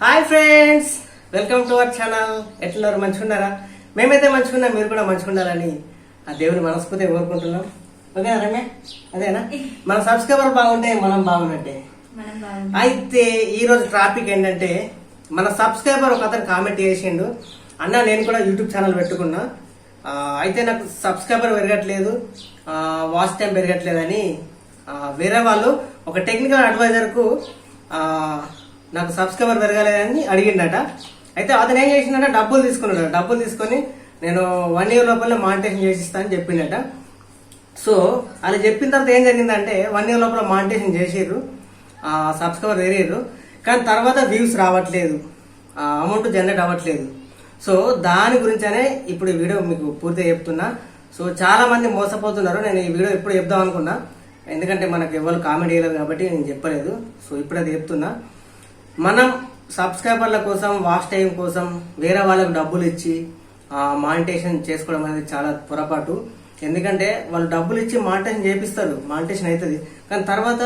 Hi friends welcome to our channel. ఎట్లున్నారు? మంచిగున్నారా? మేమైతే మంచిగున్నాం మీరు కూడా మంచిగుండాలని ఆ దేవుని మనస్ఫూర్తిగా కోరుకుంటున్నాం. ఓకేనా రమ్య? అదేనా? మన సబ్స్క్రైబర్ బాగుంటే మనం బాగున్నట్టే. అయితే ఈ రోజు టాపిక్ ఏంటంటే మన సబ్స్క్రైబర్ ఒక అతను కామెంట్ చేసిండు. అన్న నేను కూడా యూట్యూబ్ ఛానల్ పెట్టుకున్నా. అయితే నాకు సబ్స్క్రైబర్ పెరగట్లేదు. వాచ్ టైం పెరగట్లేదని. వేరే వాళ్ళు ఒక టెక్నికల్ అడ్వైజర్కు ఆ, నాకు సబ్స్క్రైబర్ పెరగలేదని అడిగిండట. అయితే అతను ఏం చేసిండట? డబ్బులు తీసుకున్నాడు డబ్బులు తీసుకొని నేను వన్ ఇయర్ లోపల మానిటేషన్ చేసిస్తా అని చెప్పిండట. సో అలా చెప్పిన తర్వాత ఏం జరిగిందంటే వన్ ఇయర్ లోపల మానిటేషన్ చేసిర్రు. సబ్స్క్రైబర్ వేరేరు కానీ తర్వాత వ్యూస్ రావట్లేదు. అమౌంట్ జనరేట్ అవ్వట్లేదు. సో దాని గురించనే ఇప్పుడు ఈ వీడియో మీకు పూర్తిగా చెప్తున్నా. సో చాలా మంది మోసపోతున్నారు. నేను ఈ వీడియో ఎప్పుడు చెప్దాం అనుకున్నా. ఎందుకంటే మనకు ఎవరు కామెంట్ చేయలేదు కాబట్టి నేను చెప్పలేదు. సో ఇప్పుడు అది చెప్తున్నా. మనం సబ్స్క్రైబర్ల కోసం వాచ్ టైం కోసం వేరే వాళ్ళకి డబ్బులు ఇచ్చి మానిటేషన్ చేసుకోవడం అనేది చాలా పొరపాటు. ఎందుకంటే వాళ్ళు డబ్బులు ఇచ్చి మానిటేషన్ చేపిస్తారు మానిటేషన్ అవుతుంది కానీ తర్వాత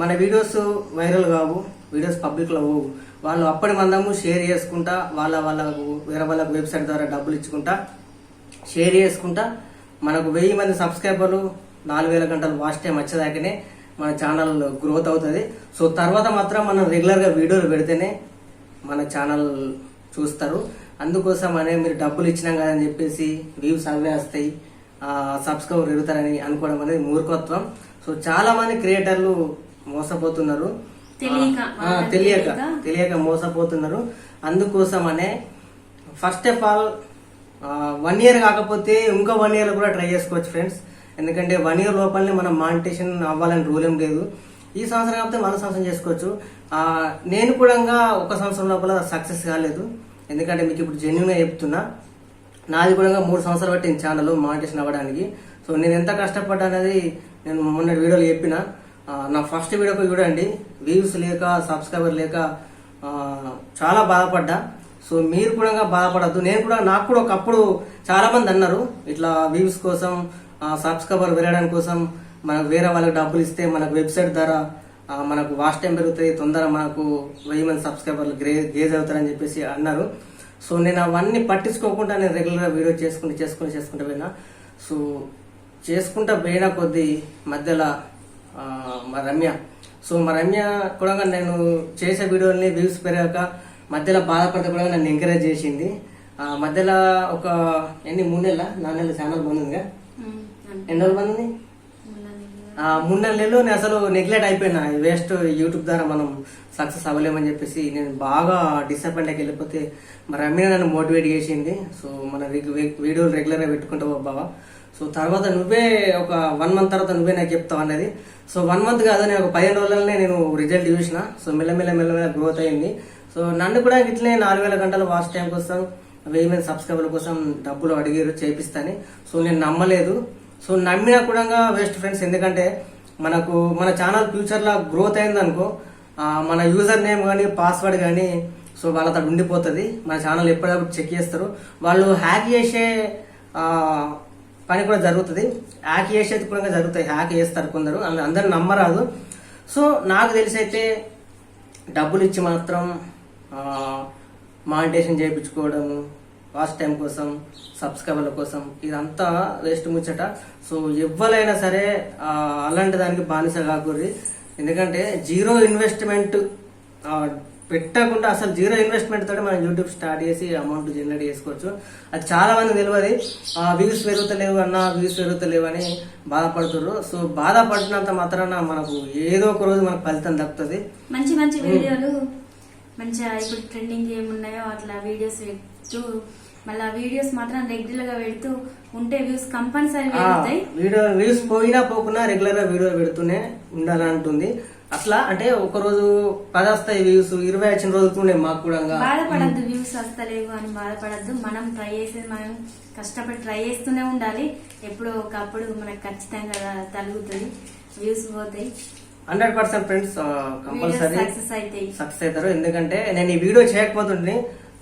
మన వీడియోస్ వైరల్ కావు వీడియోస్ పబ్లిక్లో పోవు. వాళ్ళు అప్పటి మందము షేర్ చేసుకుంటా వాళ్ళ వాళ్ళకు వేరే వాళ్ళకు వెబ్సైట్ ద్వారా డబ్బులు ఇచ్చుకుంటా షేర్ చేసుకుంటా మనకు వెయ్యి మంది సబ్స్క్రైబర్లు నాలుగు వేల గంటలు వాచ్ టైం వచ్చేదాకనే మన ఛానల్ గ్రోత్ అవుతుంది. సో తర్వాత మాత్రం మనం రెగ్యులర్గా వీడియోలు పెడితేనే మన ఛానల్ చూస్తారు. అందుకోసం అనే మీరు డబ్బులు ఇచ్చినాం కదా అని చెప్పేసి వ్యూస్ అవే వస్తాయి. సబ్స్క్రైబర్ పెరుగుతారని అనుకోవడం అనేది మూర్ఖత్వం. సో చాలా మంది క్రియేటర్లు మోసపోతున్నారు. తెలియక, తెలియక మోసపోతున్నారు. అందుకోసమనే first of all one year కాకపోతే ఇంకో వన్ ఇయర్ కూడా ట్రై చేసుకోవచ్చు ఫ్రెండ్స్ ఎందుకంటే వన్ ఇయర్ లోపలనే మనం మానిటేషన్ అవ్వాలని రూల్ ఏం లేదు. ఈ సంవత్సరం కాకపోతే మరో సంవత్సరం చేసుకోవచ్చు. నేను కూడా ఒక సంవత్సరం లోపల సక్సెస్ కాలేదు. ఎందుకంటే మీకు ఇప్పుడు జెన్యున్గా చెప్తున్నా నాది కూడా మూడు సంవత్సరాలు పట్టింది ఛానల్ మానిటేషన్ అవ్వడానికి. సో నేను ఎంత కష్టపడ్డా అనేది నేను మొన్నటి వీడియోలో చెప్పిన. నా ఫస్ట్ వీడియోకి చూడండి. వ్యూస్ లేక సబ్స్క్రైబర్ లేక చాలా బాధపడ్డా. సో మీరు కూడా బాధపడద్దు. నేను కూడా నాకు కూడా ఒకప్పుడు చాలామంది అన్నారు ఇట్లా వ్యూస్ కోసం సబ్స్క్రైబర్ పెరగడం కోసం మనకు వేరే వాళ్ళకి డబ్బులు ఇస్తే మనకు వెబ్సైట్ ద్వారా మనకు వాచ్ టైం పెరుగుతుంది తొందర మనకు వెయ్యి మంది సబ్స్క్రైబర్లు గ్రే గేజ్ అవుతారని చెప్పేసి అన్నారు. సో నేను అవన్నీ పట్టించుకోకుండా నేను రెగ్యులర్గా వీడియో చేసుకుంటూ చేసుకుని చేసుకుంటూ పోయినా. సో చేసుకుంటా పోయిన కొద్దీ మధ్యలో మా రమ్య సో మా రమ్య కూడా నేను చేసే వీడియోని వ్యూస్ పెరగాక మధ్యలో బాధపడితే కూడా నన్ను ఎంకరేజ్ చేసింది. ఆ, మధ్యలో ఒక ఎన్ని మూడు నెలల? నాలుగు నెలల ఛానల్ బంద్ ఎన్ని రోజులు ఉంది ఆ మూడు నెలలు నేను అసలు నెగ్లెక్ట్ అయిపోయినా. వేస్ట్ యూట్యూబ్ ద్వారా మనం సక్సెస్ అవ్వలేమని చెప్పేసి నేను బాగా డిసప్పాయింట్ అయ్యి వెళ్ళిపోతే మరి అమ్మిన నన్ను మోటివేట్ చేసింది. సో మన వీడియోలు రెగ్యులర్గా పెట్టుకుంటావు బాబా సో తర్వాత నువ్వే ఒక వన్ మంత్ తర్వాత నువ్వే నాకు చెప్తావు అనేది సో వన్ మంత్ కాదు నేను ఒక పదిహేను రోజులనే నేను రిజల్ట్ చూసిన. సో మెల్లమెల్ల మెల్లమెల్ల గ్రోత్ అయింది. సో నన్ను కూడా ఇట్లే నాలుగు వేల గంటల వాచ్ టైం కోసం వెయ్యి మంది సబ్స్క్రైబర్ల కోసం డబ్బులు అడిగారు చేపిస్తాని సో నేను నమ్మలేదు. సో నమ్మినా కూడా వేస్ట్ ఫ్రెండ్స్ ఎందుకంటే మనకు మన ఛానల్ ఫ్యూచర్లో గ్రోత్ అయింది అనుకో మన యూజర్ నేమ్ కానీ పాస్వర్డ్ కానీ సో వాళ్ళతో ఉండిపోతుంది. మన ఛానల్ ఎప్పటికప్పుడు చెక్ చేస్తారు. వాళ్ళు హ్యాక్ చేసే పని కూడా జరుగుతుంది. హ్యాక్ చేసేది కూడా జరుగుతాయి. హ్యాక్ చేస్తారు కొందరు. అందరు నమ్మరాదు. సో నాకు తెలిసి అయితే డబ్బులు ఇచ్చి మాత్రం మానిటేషన్ చేయించుకోవడము వాచ్ టైం కోసం సబ్స్క్రైబర్ల కోసం ఇదంతా వేస్ట్ ముచ్చట. సో ఎవ్వరైనా సరే అలాంటి దానికి బానిస కాకూడదు ఎందుకంటే జీరో ఇన్వెస్ట్మెంట్ పెట్టకుండా అసలు జీరో ఇన్వెస్ట్మెంట్ తోటి మనం యూట్యూబ్ స్టార్ట్ చేసి అమౌంట్ జనరేట్ చేసుకోవచ్చు. అది చాలా మంది తెలియదు. వ్యూస్ పెరుగుతలేవు అన్న వ్యూస్ పెరుగుతలేవు అని బాధపడుతున్నారు సో బాధపడినంత మాత్రాన మనకు ఏదో ఒక రోజు మనకు ఫలితం దక్కుతుంది. మంచి మంచి వీడియోలు మంచిగా ఇప్పుడు ట్రెండింగ్ ఏమున్నాయో అట్లా వీడియోస్ మళ్ళీ వీడియోస్ మాత్రం రెగ్యులర్గా పెడుతూ ఉంటే వ్యూస్ కంపల్సరీ పెరుగుతాయి. వీడియో వ్యూస్ పోయినా పోకున్నా రెగ్యులర్గా వీడియో పెడుతూనే ఉండాలంటుంది. అట్లా అంటే ఒక రోజు పది వస్తాయి వ్యూస్ ఇరవై వచ్చిన రోజులునే మాకు కూడా బాధపడద్దు వ్యూస్ వస్తలేవు అని బాధపడద్దు. మనం ట్రై చేసేది మనం కష్టపడి ట్రై చేస్తూనే ఉండాలి. ఎప్పుడో ఒకప్పుడు మనకు ఖచ్చితంగా తలుగుతుంది. వ్యూస్ పోతాయి. Hundred percent friends compulsory success అవుతాయి. సక్సెస్ అవుతారు. ఎందుకంటే నేను ఈ వీడియో చేయకపోతుంటే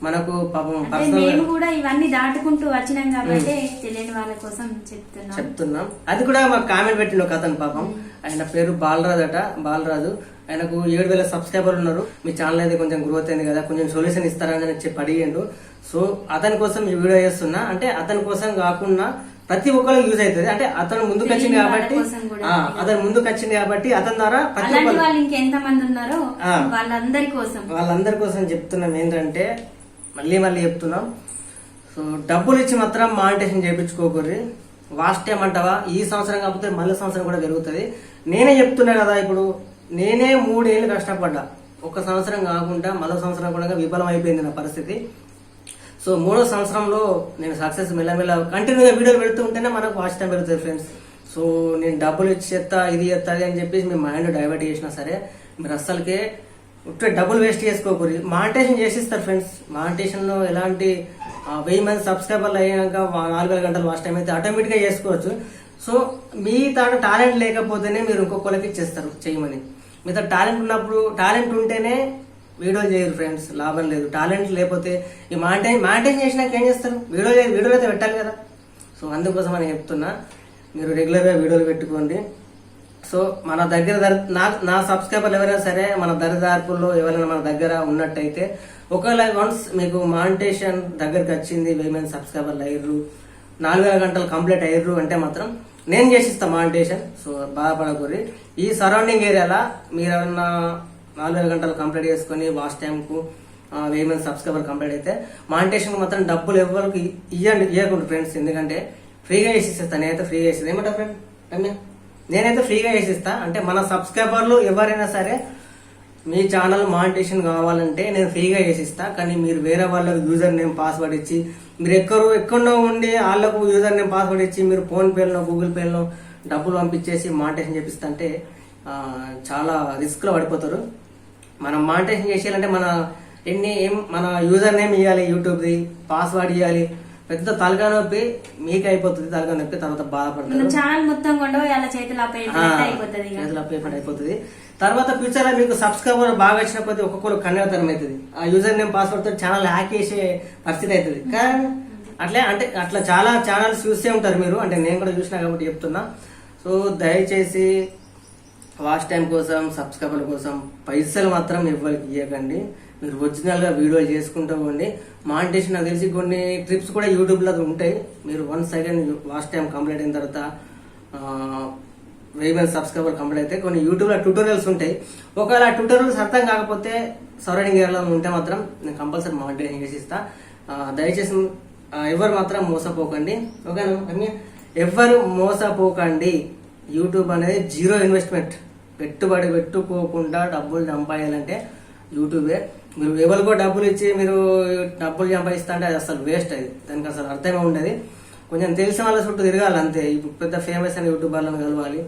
మనకు పాపం మేము కూడా ఇవన్నీ దాటుకుంటూ వచ్చినాం కాబట్టి తెలియని వాళ్ళ కోసం చెప్తున్నాం. చెప్తున్నాం. అది కూడా మాకు కామెంట్ పెట్టిన ఒక అతను పాపం. ఆయన పేరు బాలరాజు అట బాలరాజు. ఆయనకు ఏడు వేల సబ్స్క్రైబర్లు ఉన్నారు. మీ ఛానల్ అయితే కొంచెం గ్రోత్ అయింది కదా కొంచెం సొల్యూషన్ ఇస్తారని చెప్పి అడిగిండు. సో అతని కోసం ఈ వీడియో చేస్తున్నా. అంటే అతని కోసం కాకుండా ప్రతి ఒక్కరికి యూజ్ అవుతుంది. అంటే అతను ముందుకు వచ్చింది కాబట్టి అతను ముందుకు వచ్చింది కాబట్టి అతని ద్వారా ప్రతి ఒక్కరు వాళ్ళు ఇంకెంత మంది ఉన్నారో ఆ. వాళ్ళందరి కోసం. వాళ్ళందరి కోసం చెప్తున్నాం ఏంటంటే మళ్ళీ మళ్ళీ చెప్తున్నాం. సో డబ్బులు ఇచ్చి మాత్రం మానిటేషన్ చేయించుకోకూర్రి వాస్ట్ టైం అంటావా? ఈ సంవత్సరం కాకపోతే మళ్ళీ సంవత్సరం కూడా జరుగుతుంది నేనే చెప్తున్నా కదా ఇప్పుడు నేనే మూడేళ్ళు కష్టపడ్డా. ఒక సంవత్సరం కాకుండా మరో సంవత్సరం కూడా విఫలం అయిపోయింది నా పరిస్థితి. సో మూడో సంవత్సరంలో నేను సక్సెస్ మెల్లమెల్ల కంటిన్యూగా వీడియోలు పెడుతూ ఉంటేనే మనకు వాచ్ టైం పెరుగుతుంది ఫ్రెండ్స్ సో నేను డబ్బులు ఇచ్చి చెత్తా ఇది చెత్తా అని చెప్పేసి మీ మైండ్ డైవర్ట్ చేసినా సరే మీరు అస్సలకే ఉట్టే డబ్బులు వేస్ట్ చేసుకోకూడదు. మానిటేషన్ చేసిస్తారు ఫ్రెండ్స్. మానిటేషన్లో ఎలాంటి వెయ్యి మంది సబ్స్క్రైబర్లు అయ్యాక నాలుగు వేల గంటలు వాచ్ టైం అయితే ఆటోమేటిక్గా చేసుకోవచ్చు. సో మీ తాను టాలెంట్ లేకపోతేనే మీరు ఇంకొకరికి ఇచ్చేస్తారు చేయమని. మీతో టాలెంట్ ఉన్నప్పుడు టాలెంట్ ఉంటేనే వీడియోలు చేయరు ఫ్రెండ్స్. లాభం లేదు. టాలెంట్ లేకపోతే ఈ మాంటైన్ మానిటైన్ చేసినాక ఏం చేస్తారు? వీడియో వీడియోలు అయితే పెట్టాలి కదా. సో అందుకోసం అని చెప్తున్నా. మీరు రెగ్యులర్గా వీడియోలు పెట్టుకోండి. సో మన దగ్గర నా నా సబ్స్క్రైబర్లు ఎవరైనా సరే మన దరిదార్పుల్లో ఎవరైనా మన దగ్గర ఉన్నట్టయితే ఒకవేళ వన్స్ మీకు మానిటేషన్ దగ్గరకు వచ్చింది వెయ్యి మంది సబ్స్క్రైబర్లు అయ్యారు నాలుగు వేల గంటలు కంప్లీట్ అయ్యారు అంటే మాత్రం నేను చేసిస్తా మానిటేషన్ సో బాధపడకూరి ఈ సరౌండింగ్ ఏరియాలో మీరు ఎవరన్నా నాలుగు గంటలు కంప్లీట్ చేసుకుని వాచ్ టైంకు ఆ, వెయ్యి మంది సబ్స్క్రైబర్ కంప్లీట్ అయితే మానిటేషన్ మాత్రం డబ్బులు ఎవరికి ఇవ్వండి ఇవ్వకుండా ఫ్రెండ్స్. ఎందుకంటే ఫ్రీగా వేసిస్తాను నేనైతే ఫ్రీగా చేసేది. ఏమంటా ఫ్రెండ్ రమ్య? నేనైతే ఫ్రీగా వేసిస్తా అంటే మన సబ్స్క్రైబర్లు ఎవరైనా సరే మీ ఛానల్ మానిటేషన్ కావాలంటే నేను ఫ్రీగా వేసిస్తా కానీ మీరు వేరే వాళ్ళకు యూజర్ నేమ్ పాస్వర్డ్ ఇచ్చి మీరు ఎక్కడో ఎక్కడో ఉండి వాళ్ళకు యూజర్ నేమ్ పాస్వర్డ్ ఇచ్చి మీరు ఫోన్ పేలో గూగుల్ పేలో డబ్బులు పంపించేసి మానిటేషన్ చేపిస్తా అంటే చాలా రిస్క్లో పడిపోతారు. మనం మానిటేషన్ చేసేయాలంటే మన ఎన్ని ఏం మన యూజర్ నేమ్ ఇవ్వాలి యూట్యూబ్ది పాస్వర్డ్ ఇవ్వాలి పెద్ద తలకా నొప్పి మీకు అయిపోతుంది తలకా నొప్పి తర్వాత మన బాధపడతారు ఛానల్ మొత్తం కొండ చేతులు అయిపోతుంది. చేతులు తర్వాత ఫ్యూచర్లో మీకు సబ్స్క్రైబర్ బాగా వచ్చిన కొద్ది ఒక్కొక్కరు కన్యాతరం అవుతుంది. ఆ యూజర్ నేమ్ పాస్వర్డ్తో ఛానల్ హ్యాక్ చేసే పరిస్థితి అవుతుంది. కానీ అట్లే అంటే అట్లా చాలా ఛానల్స్ చూసే ఉంటారు మీరు. అంటే నేను కూడా చూసినా కాబట్టి చెప్తున్నా. సో దయచేసి వాచ్ టైం కోసం సబ్స్క్రైబర్ కోసం పైసలు మాత్రం ఇవ్వకండి మీరు ఒరిజినల్గా వీడియోలు చేసుకుంటూ పోండి మానిటేషన్ నాకు తెలిసి కొన్ని ట్రిప్స్ కూడా యూట్యూబ్లో ఉంటాయి. మీరు one second last time complete అయిన తర్వాత వెయ్యి మంది సబ్స్క్రైబర్ కంప్లీట్ అయితే కొన్ని యూట్యూబ్లో ట్యూటోరియల్స్ ఉంటాయి. ఒకవేళ ఆ ట్యూటోరియల్స్ అర్థం కాకపోతే సరౌండింగ్ ఏరియాలో ఉంటే మాత్రం నేను కంపల్సరీ మానిటైజేషన్ చేసి ఇస్తా దయచేసి ఎవరు మాత్రం మోసపోకండి. ఓకేనా మీన్ ఎవరు మోసపోకండి. యూట్యూబ్ అనేది జీరో ఇన్వెస్ట్మెంట్. పెట్టుబడి పెట్టుకోకుండా డబ్బులు సంపాదాలంటే యూట్యూబే. మీరు ఎవరికో డబ్బులు ఇచ్చి మీరు డబ్బులు సంపాదిస్తా అంటే అది అసలు వేస్ట్ అది. దానికి అసలు అర్థమే ఉండదు. కొంచెం తెలిసిన వాళ్ళ చుట్టూ తిరగాలి అంతే. ఇప్పుడు పెద్ద ఫేమస్ అయిన యూట్యూబర్లను కలవాలి.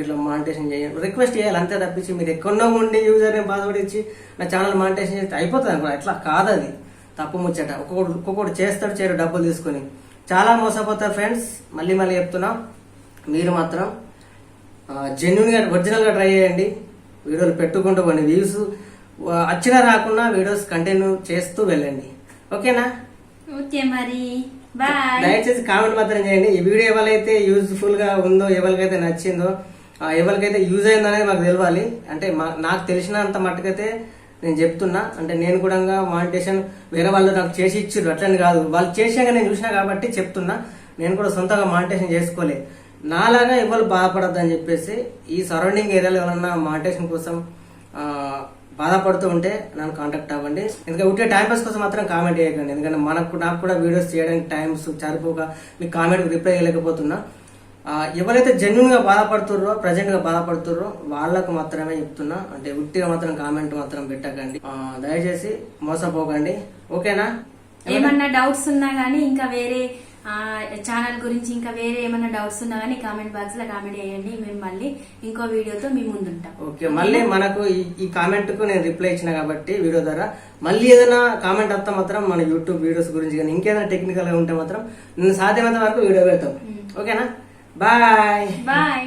ఇట్లా మానిటేషన్ చేయాలి. రిక్వెస్ట్ చేయాలి అంతే తప్పించి మీరు ఎక్కడో ఉండి యూజర్ నేమ్ పాస్వర్డ్ ఇచ్చి నా ఛానల్ మానిటేషన్ చేస్తే అయిపోతుంది అనుకో. అట్లా కాదు అది. తప్పు ముచ్చట. ఒక్కొక్కడు ఒక్కొక్కడు చేస్తాడు చేయడు డబ్బులు తీసుకొని. చాలా మోసపోతారు ఫ్రెండ్స్ మళ్ళీ మళ్ళీ చెప్తున్నా. మీరు మాత్రం జెన్యున్గా ఒరిజినల్గా ట్రై చేయండి. వీడియోలు పెట్టుకుంటూ కొన్ని వ్యూస్ వచ్చినా రాకుండా వీడియోస్ కంటిన్యూ చేస్తూ వెళ్ళండి. ఓకేనా? ఓకే మరి. దయచేసి కామెంట్ మాత్రం చేయండి. ఈ వీడియో ఎవరైతే యూజ్ఫుల్గా ఉందో ఎవరికైతే నచ్చిందో ఎవరికైతే యూజ్ అయిందో అనేది మాకు తెలవాలి. అంటే నాకు తెలిసినంత మట్టుకైతే నేను చెప్తున్నా. అంటే నేను కూడా మానిటేషన్ వేరే వాళ్ళు నాకు చేసి ఇచ్చిర్రు. అట్లని కాదు. వాళ్ళు చేసాక నేను చూసినా కాబట్టి చెప్తున్నా. నేను కూడా సొంతంగా మానిటేషన్ చేసుకోలే. నాలాగా ఎవరు బాధపడద్దు అని చెప్పేసి ఈ సరౌండింగ్ ఏరియాలో ఎవరన్నా మానిటేషన్ కోసం బాధపడుతూ ఉంటే నన్ను కాంటాక్ట్ అవ్వండి. ఎందుకంటే ఉంటే టైం పాస్ కోసం మాత్రం కామెంట్ చేయకండి. ఎందుకంటే మనకు నాకు కూడా వీడియోస్ చేయడానికి టైమ్స్ సరిపోక మీకు కామెంట్ రిప్లై చేయలేకపోతున్నా. ఎవరైతే జెన్యున్గా బాధపడుతుర్రో ప్రజెంట్గా బాధపడుతుర్రో వాళ్ళకు మాత్రమే చెప్తున్నా. అంటే ఉట్టిగా మాత్రం కామెంట్ మాత్రం పెట్టకండి. దయచేసి మోసపోకండి. ఓకేనా ఏమన్నా డౌట్స్ ఉన్నా గానీ ఇంకా వేరే ఛానల్ గురించి ఇంకా వేరే ఏమన్నా డౌట్స్ ఉన్నా గానీ కామెంట్ బాక్స్లో కామెంట్ చేయండి. మేము మళ్ళీ ఇంకో వీడియోతో మీ ముందుంటాం. ఓకే మళ్ళీ మనకు ఈ- ఈ కామెంట్కు నేను రిప్లై ఇచ్చిన కాబట్టి వీడియో ద్వారా మళ్ళీ ఏదైనా కామెంట్ వస్తే మాత్రం మన యూట్యూబ్ వీడియోస్ గురించి కానీ ఇంకేదైనా టెక్నికల్గా ఉంటే మాత్రం నేను సాధ్యమైనంత వరకు వీడియో పెడతాం. ఓకేనా బాయ్ బాయ్